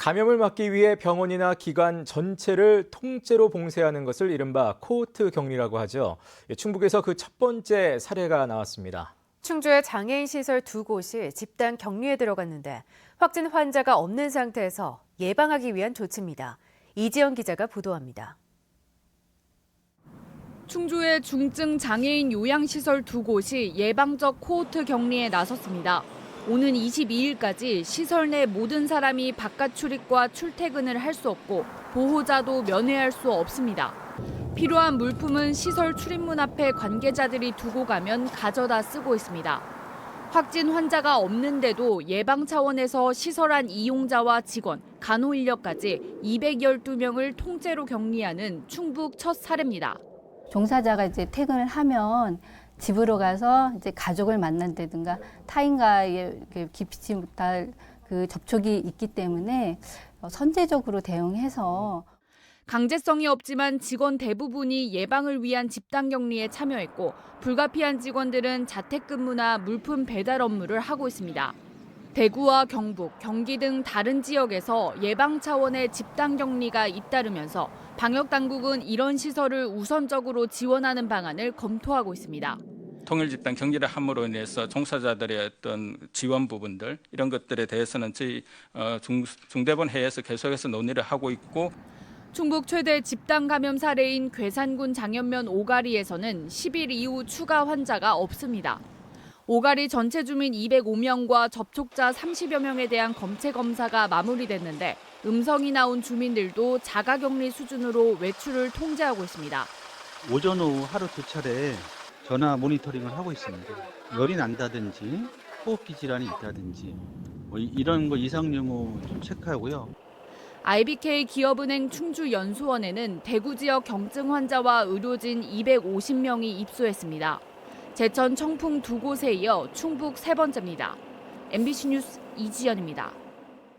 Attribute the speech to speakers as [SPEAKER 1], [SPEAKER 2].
[SPEAKER 1] 감염을 막기 위해 병원이나 기관 전체를 통째로 봉쇄하는 것을 이른바 코호트 격리라고 하죠. 예, 충북에서 그 첫 번째 사례가 나왔습니다.
[SPEAKER 2] 충주의 장애인 시설 두 곳이 집단 격리에 들어갔는데 확진 환자가 없는 상태에서 예방하기 위한 조치입니다. 이지연 기자가 보도합니다.
[SPEAKER 3] 충주의 중증 장애인 요양시설 두 곳이 예방적 코호트 격리에 나섰습니다. 오는 22일까지 시설 내 모든 사람이 바깥 출입과 출퇴근을 할 수 없고 보호자도 면회할 수 없습니다. 필요한 물품은 시설 출입문 앞에 관계자들이 두고 가면 가져다 쓰고 있습니다. 확진 환자가 없는데도 예방 차원에서 시설 안 이용자와 직원, 간호 인력까지 212명을 통째로 격리하는 충북 첫 사례입니다.
[SPEAKER 4] 종사자가 이제 퇴근을 하면 집으로 가서 이제 가족을 만난다든가 타인과의 깊이지 못할 그 접촉이 있기 때문에 어, 선제적으로 대응해서
[SPEAKER 3] 강제성이 없지만 직원 대부분이 예방을 위한 집단 격리에 참여했고 불가피한 직원들은 자택근무나 물품 배달 업무를 하고 있습니다. 대구와 경북, 경기 등 다른 지역에서 예방 차원의 집단 격리가 잇따르면서 방역 당국은 이런 시설을 우선적으로 지원하는 방안을 검토하고 있습니다.
[SPEAKER 5] 통일 집단 격리를 함으로 인해서 종사자들의 어떤 지원 부분들 이런 것들에 대해서는 저희 어, 중, 중대본 회의에서 계속해서 논의를 하고 있고
[SPEAKER 3] 충북 최대 집단 감염 사례인 괴산군 장현면 오가리에서는 10일 이후 추가 환자가 없습니다. 오가리 전체 주민 205명과 접촉자 30여 명에 대한 검체 검사가 마무리됐는데 음성이 나온 주민들도 자가격리 수준으로 외출을 통제하고 있습니다.
[SPEAKER 6] 오전 오후 하루 두 차례 전화 모니터링을 하고 있습니다. 열이 난다든지 호흡기 질환이 있다든지 뭐 이- 이런 거 이상 유무 좀 체크하고요.
[SPEAKER 3] IBK 기업은행 충주 연수원에는 대구 지역 경증 환자와 의료진 250명이 입소했습니다. 제천 청풍 두 곳에 이어 충북 세 번째입니다. MBC 뉴스 이지연입니다.